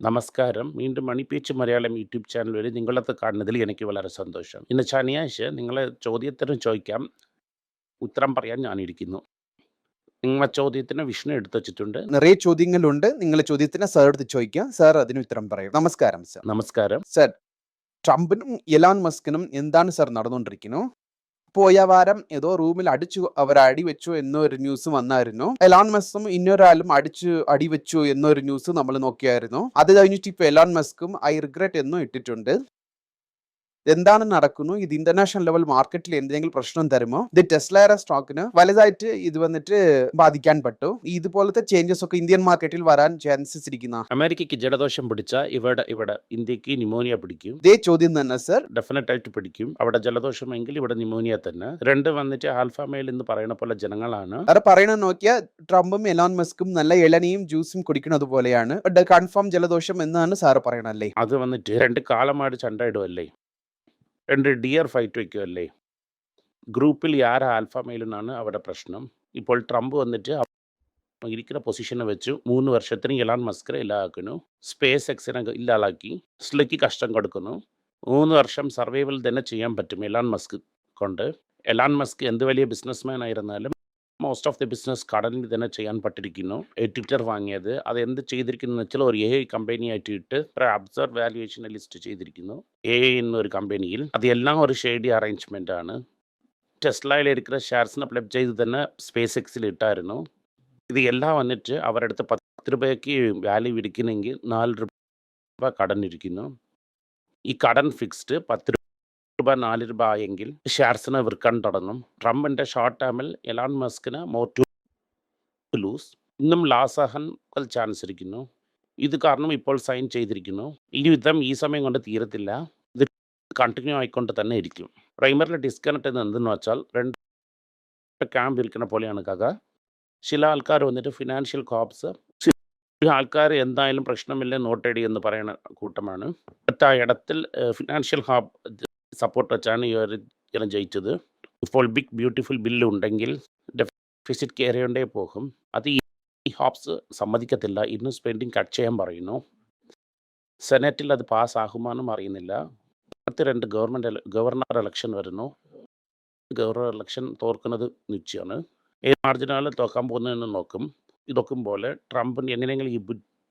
നമസ്കാരം. വീണ്ടും മണിപ്പേച്ച് Malayalam YouTube channel വഴി നിങ്ങളത് കാണുന്നതിൽ എനിക്ക് വളരെ സന്തോഷം. ഇന്ന് ശനിയാഴ്ച നിങ്ങളെ ചോദ്യത്തിന് ചോദിക്കാം. ഉത്തരം പറയാൻ ഞാനിരിക്കുന്നു. നിങ്ങളെ ചോദ്യത്തിന് വിഷ്ണു എടുത്തു വച്ചിട്ടുണ്ട്. നിറയെ ചോദ്യങ്ങളുണ്ട്. നിങ്ങളെ ചോദ്യത്തിന് സാർ എടുത്ത് ചോദിക്കാം. സാർ അതിന് ഉത്തരം പറയും. നമസ്കാരം സാർ നമസ്കാരം. സാർ ട്രംപിനും എലാൻ മസ്കിനും എന്താണ് സാർ നടന്നുകൊണ്ടിരിക്കുന്നു? പോയ വാരം ഏതോ റൂമിൽ അടിച്ചു അവർ അടിവെച്ചു എന്നൊരു ന്യൂസ് വന്നായിരുന്നു. എലാൻ മസ്കും ഇന്നൊരാളും അടിച്ചു അടിവെച്ചു എന്നൊരു ന്യൂസ് നമ്മൾ നോക്കിയായിരുന്നു. അത് കഴിഞ്ഞിട്ട് ഇപ്പൊ എലാൻ മസ്കും ഐ റിഗ്രറ്റ് എന്നും ഇട്ടിട്ടുണ്ട്. എന്താണ് നടക്കുന്നു? ഇത് ഇന്റർനാഷണൽ ലെവൽ മാർക്കറ്റിൽ എന്തെങ്കിലും പ്രശ്നം തരുമോ? ഇത് ടെസ്ലയുടെ സ്റ്റോക്കിന് വലുതായിട്ട് ഇത് വന്നിട്ട് ബാധിക്കാൻ പറ്റും ഇതുപോലത്തെ ചേഞ്ചസ് ഒക്കെ ഇന്ത്യൻ മാർക്കറ്റിൽ വരാൻ ചാൻസസ് ഇരിക്കുന്ന. അമേരിക്കയ്ക്ക് ജലദോഷം പിടിച്ച ഇവിടെ ഇവിടെ ഇന്ത്യയ്ക്ക് ന്യൂമോണിയ പിടിക്കും. ഇതേ ചോദ്യം തന്നെ സർ ഡെഫിനറ്റ് ആയിട്ട് പിടിക്കും. അവിടെ ജലദോഷമെങ്കിൽ ഇവിടെ ന്യൂമോണിയ തന്നെ. രണ്ട് വന്നിട്ട് ആൽഫാമേൽ എന്ന് പറയുന്ന പോലെ ജനങ്ങളാണ്. അത് പറയണ നോക്കിയാൽ ട്രംപും എലോൺ മസ്കും നല്ല ഇളനിയും ജ്യൂസും കുടിക്കുന്നത് പോലെയാണ്. കൺഫേം ജലദോഷം എന്നാണ് സാറ് പറയണല്ലേ? അത് വന്നിട്ട് രണ്ട് കാലമായിട്ട് ചണ്ടയിടുമല്ലേ രണ്ട് ഡിയർ ഫൈറ്റ് വയ്ക്കുമല്ലേ ഗ്രൂപ്പിൽ ആര ആൽഫ മെയിലെന്നാണ് അവിടെ പ്രശ്നം. ഇപ്പോൾ ട്രംപ് വന്നിട്ട് ഇരിക്കുന്ന പൊസിഷനെ വെച്ച്. മൂന്ന് വർഷത്തിന് എലാൻ മസ്കറെ ഇല്ലാക്കുന്നു സ്പേസ് എക്സിനെ ഇല്ലാതാക്കി സ്ലയ്ക്ക് കഷ്ടം കൊടുക്കുന്നു. മൂന്ന് വർഷം സർവൈവൽ തന്നെ ചെയ്യാൻ പറ്റും എലാൻ മസ്ക് കൊണ്ട്. എലാൻ മസ്ക് എന്ത് വലിയ ബിസിനസ്മാൻ ആയിരുന്നാലും മോസ്റ്റ് ഓഫ് ദി ബിസിനസ് കടലിൽ തന്നെ ചെയ്യാൻ പറ്റിരിക്കുന്നു ട്വിറ്റർ വാങ്ങിയത്. അത് എന്ത് ചെയ്തിരിക്കുന്നു വെച്ചാൽ ഒരു എ ഐ കമ്പനി ആയിട്ട് ഇട്ട് അബ്സർവ് വാല്യുവേഷൻ ലിസ്റ്റ് ചെയ്തിരിക്കുന്നു. എ ഐ എന്നൊരു കമ്പനിയിൽ അതെല്ലാം ഒരു ഷെയ്ഡി അറേഞ്ച്മെന്റ് ആണ്. ടെസ്ലയിലിരിക്കുന്ന ഷെയർസിനെ പ്ലബ് ചെയ്ത് തന്നെ സ്പേസ് എക്സിൽ ഇട്ടായിരുന്നു. ഇത് എല്ലാം വന്നിട്ട് അവരടുത്ത് പത്ത് രൂപയ്ക്ക് വാല്യൂ ഇരിക്കണമെങ്കിൽ നാല് രൂപ കടൻ ഇരിക്കുന്നു. ഈ കടൻ ഫിക്സ്ഡ് പത്ത് രൂപ രൂപ നാല് രൂപ ആയെങ്കിൽ ഷെയർസിന് വിൽക്കാൻ തുടങ്ങും. ട്രംപിന്റെ ഷോർട്ട് ടേമിൽ എലാൻ മസ്കിന് മോർ ടു ലൂസ് ഇന്നും ലാസ് ആകാൻ ചാൻസ് ഇരിക്കുന്നു. ഇത് കാരണം ഇപ്പോൾ സൈൻ ചെയ്തിരിക്കുന്നു. ഈ യുദ്ധം ഈ സമയം കൊണ്ട് തീരത്തില്ല. ഇത് കണ്ടിന്യൂ ആയിക്കൊണ്ട് തന്നെ ഇരിക്കും. പ്രൈമറിലെ ഡിസ്കണക്ട് എന്ന് എന്തെന്ന് വെച്ചാൽ രണ്ട് ക്യാമ്പ് ഇരിക്കുന്ന പോലെയാണ് കഥ. ചില ആൾക്കാർ വന്നിട്ട് ഫിനാൻഷ്യൽ കോപ്സ് ആൾക്കാർ എന്തായാലും പ്രശ്നമില്ല നോട്ടേടി എന്ന് പറയുന്ന കൂട്ടമാണ്. ഇടത്തിൽ ഫിനാൻഷ്യൽ ഹാബ് സപ്പോർട്ട് വെച്ചാണ് ഈ ഒരു ജയിച്ചത്. ഇപ്പോൾ ബിഗ് ബ്യൂട്ടിഫുൾ ബില്ല് ഉണ്ടെങ്കിൽ ഡെഫിസിറ്റ് കയറിയോണ്ടേ പോകും. അത് ഈ ഹോപ്സ് സമ്മതിക്കത്തില്ല. ഇന്ന് സ്പെൻഡിങ് കട്ട് ചെയ്യാൻ പറയുന്നു. സെനറ്റിൽ അത് പാസ്സാകുമാനും അറിയുന്നില്ല. അടുത്ത രണ്ട് ഗവൺമെന്റ് ഗവർണർ ഇലക്ഷൻ വരുന്നു. ഗവർണർ ഇലക്ഷൻ തോർക്കുന്നത് നിശ്ചയമാണ്. ഏത് മാർജിനാണ് തോക്കാൻ പോകുന്നതെന്ന് നോക്കും. ഇതൊക്കും പോലെ ട്രംപിന് എങ്ങനെയെങ്കിലും ഈ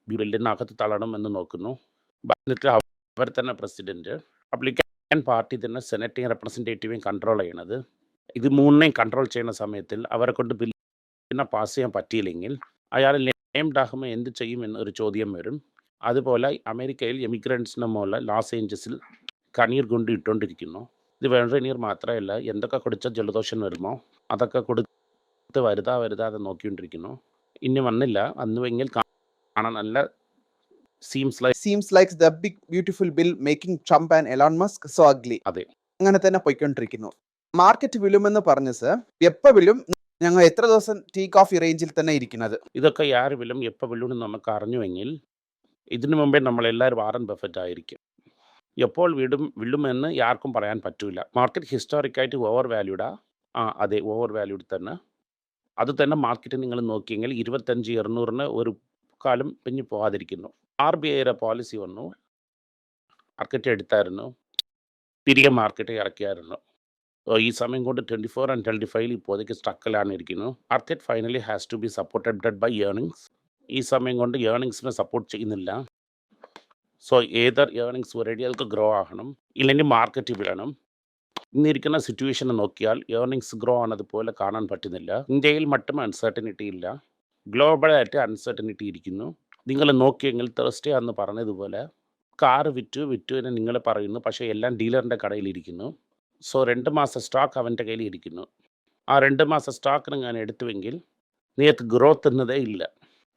ബില്ലിനകത്ത് തള്ളണം എന്ന് നോക്കുന്നു. അവർ തന്നെ പ്രസിഡന്റ് റിപ്പബ്ലിക്കൻ പാർട്ടി തന്നെ സെനറ്റിങ് റെപ്രസെന്റേറ്റീവും കൺട്രോൾ ചെയ്യണത്. ഇത് മൂന്നിനെയും കൺട്രോൾ ചെയ്യുന്ന സമയത്തിൽ അവരെ കൊണ്ട് ബില്ലിനെ പാസ് ചെയ്യാൻ പറ്റിയില്ലെങ്കിൽ അയാൾ നെയിംഡ് ആകുമ്പോൾ എന്ത് ചെയ്യും എന്നൊരു ചോദ്യം വരും. അതുപോലെ അമേരിക്കയിൽ എമിഗ്രൻസിനെ മൂലം ലോസ് ഏഞ്ചൽസിൽ കണ്ണീർ കൊണ്ട് ഇട്ടുകൊണ്ടിരിക്കുന്നു ഇത് വെള്ളനീർ മാത്രമല്ല എന്തൊക്കെ കുടിച്ചാൽ ജലദോഷം വരുമോ? അതൊക്കെ കൊടുത്ത് വരുതാ വരുതാതെ നോക്കിക്കൊണ്ടിരിക്കുന്നു. ഇനി വന്നില്ല. അന്നുവെങ്കിൽ കാണാൻ നല്ല seems like seems like the big beautiful bill making Trump and Elon Musk so ugly അതെ. അങ്ങനെ തന്നെ പോയിക്കൊണ്ടിരിക്കുന്നു. മാർക്കറ്റ് വിലുമെന്ന് പറഞ്ഞ് സർ എപ്പോ വിലും ഞങ്ങൾ എത്ര ദിവസം ടീക്ക് ഓഫ് റേഞ്ചിൽ തന്നെ ഇരിക്കുന്നത്? ഇതൊക്കെ ആര് വിലും എപ്പോൾ വിലും എന്ന് നമുക്ക് അറിഞ്ഞുവെങ്കിൽ ഇതിനു മുമ്പേ നമ്മളെല്ലാവരും വാറൻ ബഫറ്റ് ആയിരിക്കും. എപ്പോൾ വിടും വിടുമെന്ന് ആർക്കും പറയാൻ പറ്റില്ല മാർക്കറ്റ് ഹിസ്റ്റോറിക്കായിട്ട് ഓവർ വാല്യൂഡാ ആ അതെ ഓവർ വാല്യൂഡ് തന്നെ. അത് തന്നെ മാർക്കറ്റ് നിങ്ങൾ നോക്കിയെങ്കിൽ ഇരുപത്തഞ്ച് ഇരുന്നൂറിന് ഒരു കാലം പിഞ്ഞു പോകാതിരിക്കുന്നു ആർ ബി ഐയുടെ പോളിസി വന്നു. മാർക്കറ്റ് എടുത്തായിരുന്നു. തിരികെ മാർക്കറ്റ് ഇറക്കിയായിരുന്നു. ഈ സമയം കൊണ്ട് ട്വന്റി ഫോർ ആൻഡ് ട്വന്റി ഫൈവിൽ ഇപ്പോഴേക്ക് സ്ട്രക്കിലാണ് ഇരിക്കുന്നു. Market finally has to be supported by earnings ഈ സമയം കൊണ്ട് ഏർണിങ്സിനെ സപ്പോർട്ട് ചെയ്യുന്നില്ല. സോ ഏതർ ഏർണിങ്സ് ഒരേടി അതൊക്കെ ഗ്രോ ആകണം. ഇല്ലെങ്കിൽ മാർക്കറ്റ് വിടണം. ഇന്നിരിക്കുന്ന സിറ്റുവേഷൻ നോക്കിയാൽ ഏർണിങ്സ് ഗ്രോ ആണതുപോലെ കാണാൻ പറ്റുന്നില്ല. ഇന്ത്യയിൽ മറ്റും അൺസർട്ടനിറ്റി ഇല്ല. ഗ്ലോബലായിട്ട് അൺസർട്ടനിറ്റി ഇരിക്കുന്നു. നിങ്ങൾ നോക്കിയെങ്കിൽ തേഴ്സ്ഡേ അന്ന് പറഞ്ഞതുപോലെ കാറ് വിറ്റു വിറ്റു എന്ന് നിങ്ങൾ പറയുന്നു. പക്ഷേ എല്ലാം ഡീലറിന്റെ കടയിലിരിക്കുന്നു. സോ രണ്ട് മാസം സ്റ്റോക്ക് അവന്റെ കയ്യിൽ ഇരിക്കുന്നു ആ രണ്ട് മാസം സ്റ്റോക്കിന് ഞാൻ എടുത്തുവെങ്കിൽ നിങ്ങൾക്ക് ഗ്രോത്ത് എന്നതേ ഇല്ല.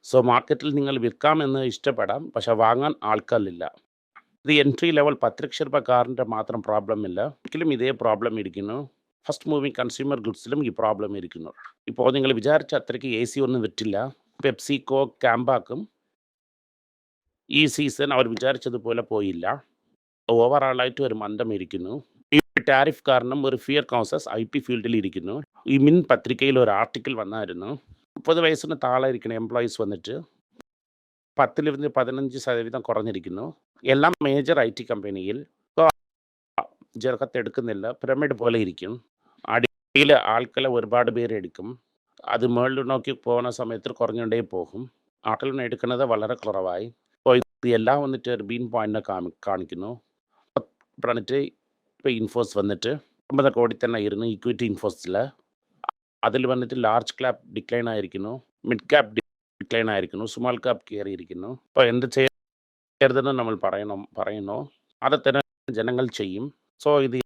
സോ മാർക്കറ്റിൽ നിങ്ങൾ വിൽക്കാമെന്ന് ഇഷ്ടപ്പെടാം. പക്ഷെ വാങ്ങാൻ ആൾക്കാരില്ല. ഇത് എൻട്രി ലെവൽ പത്ത് ലക്ഷം രൂപ കാറിന്റെ മാത്രം പ്രോബ്ലം ഇല്ല. ഒരിക്കലും ഇതേ പ്രോബ്ലം ഇരിക്കുന്നു. ഫസ്റ്റ് മൂവിങ് കൺസ്യൂമർ ഗുഡ്സിലും ഈ പ്രോബ്ലം ഇരിക്കുന്നു. ഇപ്പോൾ നിങ്ങൾ വിചാരിച്ച അത്രയ്ക്ക് എ സി ഒന്നും വിറ്റില്ല. പെപ്സിക്കോ ക്യാമ്പാക്കും ഈ സീസൺ അവർ വിചാരിച്ചതുപോലെ പോയില്ല. ഓവറാളായിട്ട് ഒരു മന്ദം ഇരിക്കുന്നു. ഈ ടാരിഫ് കാരണം ഒരു ഫിയർ കോൺസസ് ഐ പി ഫീൽഡിൽ ഇരിക്കുന്നു. ഈ മിൻ പത്രികയിൽ ഒരു ആർട്ടിക്കിൾ വന്നായിരുന്നു. മുപ്പത് വയസ്സിന് താഴെ ഇരിക്കുന്ന എംപ്ലോയീസ് വന്നിട്ട് പത്തിലിരുന്ന് പതിനഞ്ച് ശതവീതം കുറഞ്ഞിരിക്കുന്നു. എല്ലാം മേജർ ഐ ടി കമ്പനിയിൽ എടുക്കുന്നില്ല. പിരമിഡ് പോലെ ഇരിക്കും. അടിയിൽ ആൾക്കാരെ ഒരുപാട് പേര് എടുക്കും. അത് മുകളിൽ നോക്കി പോകുന്ന സമയത്ത് കുറഞ്ഞുകൊണ്ടേ പോകും. ആൾക്കാരെ എടുക്കുന്നത് വളരെ കുറവായി. എല്ലാം വന്നിട്ട് ബീൻ പോയിന്റിനെ കാ കാണിക്കുന്നു. പറഞ്ഞിട്ട് ഇപ്പോൾ ഇൻഫോസ് വന്നിട്ട് അമ്പത് കോടി തന്നെ ആയിരുന്നു ഇക്വിറ്റി ഇൻഫോസിൽ അതിൽ വന്നിട്ട് ലാർജ് ക്യാപ് ഡിക്ലൈൻ ആയിരിക്കുന്നു. മിഡ് ക്യാപ് ഡിക്ലൈൻ ആയിരിക്കുന്നു. സ്മോൾ ക്യാപ് കയറിയിരിക്കുന്നു അപ്പോൾ എന്ത് ചെയ്യരുതെന്ന് നമ്മൾ പറയണം പറയുന്നു. അത് തന്നെ ജനങ്ങൾ ചെയ്യും. സോ ഇത്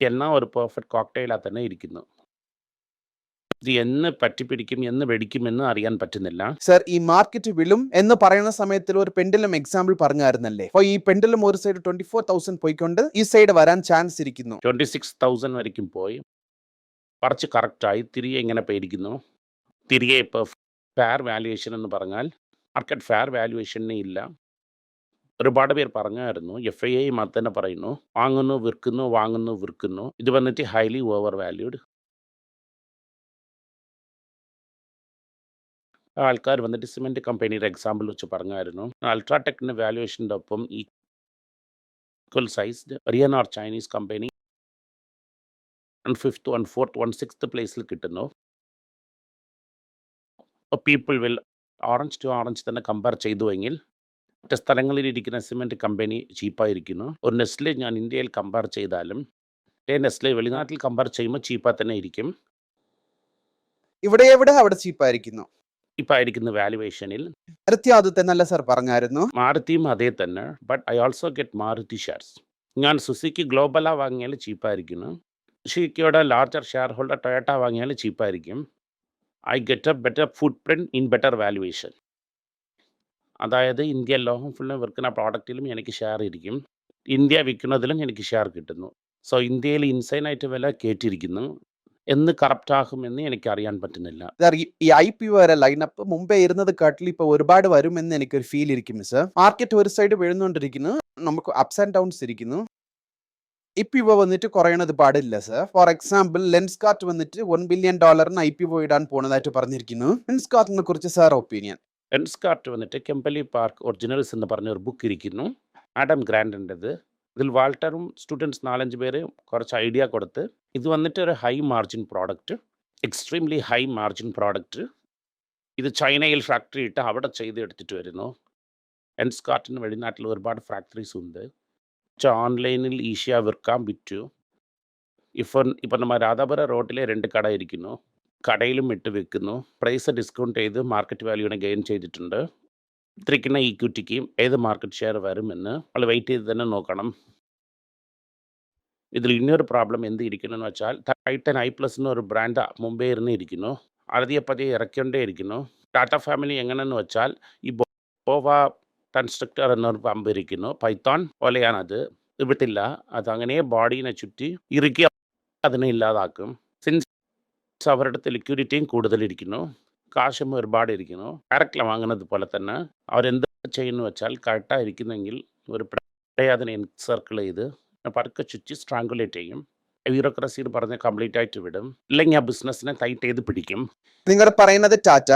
എന്നാ ഒരു പെർഫെക്റ്റ് കോക്ടെയിലാ തന്നെ ഇരിക്കുന്നു. ഇത് എന്ന് പറ്റിപ്പിടിക്കും എന്ന് വെടിക്കുമെന്ന് അറിയാൻ പറ്റുന്നില്ല. സർ ഈ മാർക്കറ്റ് വിളും എന്ന് പറയുന്ന സമയത്തിൽ ഒരു പെൻഡലം എക്സാമ്പിൾ പറഞ്ഞായിരുന്നല്ലേ? അപ്പൊ ഈ പെൻഡലം ഒരു സൈഡ് ട്വന്റി ഫോർ തൗസൻഡ് പോയിക്കൊണ്ട് ഈ സൈഡ് വരാൻ ചാൻസ് ഇരിക്കുന്നു. ട്വന്റി സിക്സ് തൗസൻഡ് വരയ്ക്കും പോയി. കുറച്ച് കറക്റ്റായി തിരികെ ഇങ്ങനെ പേടിക്കുന്നു. തിരികെ ഇപ്പോൾ ഫെയർ വാല്യുവേഷൻ എന്ന് പറഞ്ഞാൽ മാർക്കറ്റ് ഫെയർ വാല്യുവേഷനേ ഇല്ല. ഒരുപാട് പേർ പറഞ്ഞായിരുന്നു എഫ് ഐ ഐ മാത്രം തന്നെ പറയുന്നു വാങ്ങുന്നു വിൽക്കുന്നു വാങ്ങുന്നു വിൽക്കുന്നു. ഇത് വന്നിട്ട് ഹൈലി ഓവർ വാല്യൂഡ് ആൾക്കാർ വന്നിട്ട് സിമെന്റ് കമ്പനിയുടെ എക്സാമ്പിൾ വെച്ച് പറഞ്ഞായിരുന്നു. അൾട്രാടെക്കിന്റെ വാല്യുവേഷന്റെ ഒപ്പം equal sized റിയൻ are Chinese company one fifth one fourth one sixth പ്ലേസിൽ കിട്ടുന്നു. People will orange to orange തന്നെ കമ്പയർ ചെയ്തുവെങ്കിൽ മറ്റ് സ്ഥലങ്ങളിൽ ഇരിക്കുന്ന സിമെന്റ് കമ്പനി ചീപ്പായിരിക്കുന്നു ഒരു നെസ്ലെ ഞാൻ ഇന്ത്യയിൽ കമ്പയർ ചെയ്താലും നെസ്ലെ വെളിനാട്ടിൽ കമ്പയർ ചെയ്യുമ്പോൾ ചീപ്പായി തന്നെ ഇരിക്കും. ഇവിടെ എവിടെ? അവിടെ ചീപ്പായിരിക്കുന്നു ഇപ്പം ആയിരിക്കുന്ന വാലുവേഷനിൽ മാരുതി അത് തന്നല്ല സർ പറഞ്ഞായിരുന്നു. മാരുതിയും അതേ തന്നെ. But I also get Maruti shares ഞാൻ സുസുക്കി ഗ്ലോബല വാങ്ങിയാൽ ചീപ്പായിരിക്കുന്നു സുസുക്കിയുടെ ലാർജർ ഷെയർ ഹോൾഡർ ടൊയോട്ട വാങ്ങിയാൽ ചീപ്പായിരിക്കും. I get a better footprint in better valuation അതായത് ഇന്ത്യ ലോഹം ഫുള്ളും വിൽക്കുന്ന പ്രോഡക്റ്റിലും എനിക്ക് ഷെയർ ഇരിക്കും. ഇന്ത്യ വിൽക്കുന്നതിലും എനിക്ക് ഷെയർ കിട്ടുന്നു. സോ ഇന്ത്യയിൽ ഇൻസൈനായിട്ട് വില കയറ്റിയിരിക്കുന്നു എന്ന് കറപ്റ്റ് എന്ന് എനിക്ക് അറിയാൻ പറ്റുന്നില്ല ഈ- ഐ പി വരെ ലൈനപ്പ് മുമ്പേ ഇരുന്നത് കാട്ടിൽ ഇപ്പൊ ഒരുപാട് വരുമെന്ന് എനിക്കൊരു ഫീൽ ഇരിക്കും സർ മാർക്കറ്റ് ഒരു സൈഡ് വീഴുന്നുകൊണ്ടിരിക്കുന്നു നമുക്ക് അപ്സ് ആൻഡ് ഡൗൺസ് ഇരിക്കുന്നു. ഇപ്പം ഇവ വന്നിട്ട് കുറയണത് പാടില്ല sir for example lens cart വന്നിട്ട് വൺ ബില്യൺ ഡോളറിന് ഐ പി ഒ ഇടാൻ പോണതായിട്ട് പറഞ്ഞിരിക്കുന്നു. ലെൻസ് കാർട്ടിനെ കുറിച്ച് സാർ ഒപ്പീനിയൻ എൻസ്കാർട്ട് വന്നിട്ട് കെമ്പലി പാർക്ക് ഒറിജിനൽസ് എന്ന് പറഞ്ഞ ഒരു ബുക്ക് ഇരിക്കുന്നു ആഡം ഗ്രാൻഡിന്റെത് ഇതിൽ വാൾട്ടറും സ്റ്റുഡൻസ് നാലഞ്ച് പേര് കുറച്ച് ഐഡിയ കൊടുത്ത് ഇത് വന്നിട്ട് ഒരു high margin product extremely high margin product. ഇത് ചൈനയിൽ ഫാക്ടറി ഇട്ട് അവിടെ ചെയ്ത് എടുത്തിട്ട് വരുന്നു. എൻസ്കാർട്ടിന് വെളിനാട്ടിൽ ഒരുപാട് ഫാക്ടറീസ് ഉണ്ട്. ഓൺലൈനിൽ ഈസിயாக വിൽക്കാൻ പറ്റൂ ഇപ്പം ഇപ്പം നമ്മ രാധാപുര റോഡിലെ രണ്ട് കട ഇരിക്കുന്നു. കടയിലും ഇട്ട് വിൽക്കുന്നു. പ്രൈസ് ഡിസ്കൗണ്ട് ചെയ്ത് മാർക്കറ്റ് വാല്യൂനെ ഗെയിൻ ചെയ്തിട്ടുണ്ട്. ഇത്രയ്ക്കുന്ന ഈക്വിറ്റിക്ക് ഏത് മാർക്കറ്റ് ഷെയർ വരുമെന്ന് നമ്മൾ വെയിറ്റ് ചെയ്ത് തന്നെ നോക്കണം. ഇതിൽ ഇനിയൊരു പ്രോബ്ലം എന്ത് ഇരിക്കുന്നു വെച്ചാൽ ടൈറ്റൻ ഐ പ്ലസ് എന്നൊരു ബ്രാൻഡ് മുമ്പേ ഇരുന്ന് ഇരിക്കുന്നു. അറുതിയെ പതിയെ ഇറക്കിക്കൊണ്ടേ ഇരിക്കുന്നു. ടാറ്റ ഫാമിലി എങ്ങനെയെന്ന് വെച്ചാൽ ഈ ബോവ കൺസ്ട്രക്ടർ എന്നൊരു പമ്പ് ഇരിക്കുന്നു. പൈത്തോൺ പോലെയാണത്. അത് വിട്ടില്ല. അത് അങ്ങനെ ബോഡീനെ ചുറ്റി ഇറുക്കി അതിനെ ഇല്ലാതാക്കും. സിൻസ് അവരുടെ ലിക്വിഡിറ്റിയും കൂടുതലിരിക്കുന്നു കാശും ഒരുപാട് ഇരിക്കുന്നു ഡയറക്റ്റിൽ വാങ്ങുന്നത് പോലെ തന്നെ അവരെന്ത് ചെയ്യുന്നു വെച്ചാൽ കറക്റ്റാக ഇരിക്കുന്നെങ്കിൽ ഒരു പ്രയാതിനെ എൻസർക്കിൾ സർക്കിൾ ചെയ്ത് പതുക്കെ ചുറ്റി സ്ട്രാങ്കുലേറ്റ് ചെയ്യും. ബ്യൂറോക്രസിയിൽ പറഞ്ഞ് കംപ്ലീറ്റ് ആയിട്ട് വിടും. ഇല്ലെങ്കിൽ ആ ബിസിനസ്സിനെ ടൈറ്റ് ചെയ്ത് പിടിക്കും. നിങ്ങൾ പറയുന്നത് ടാറ്റ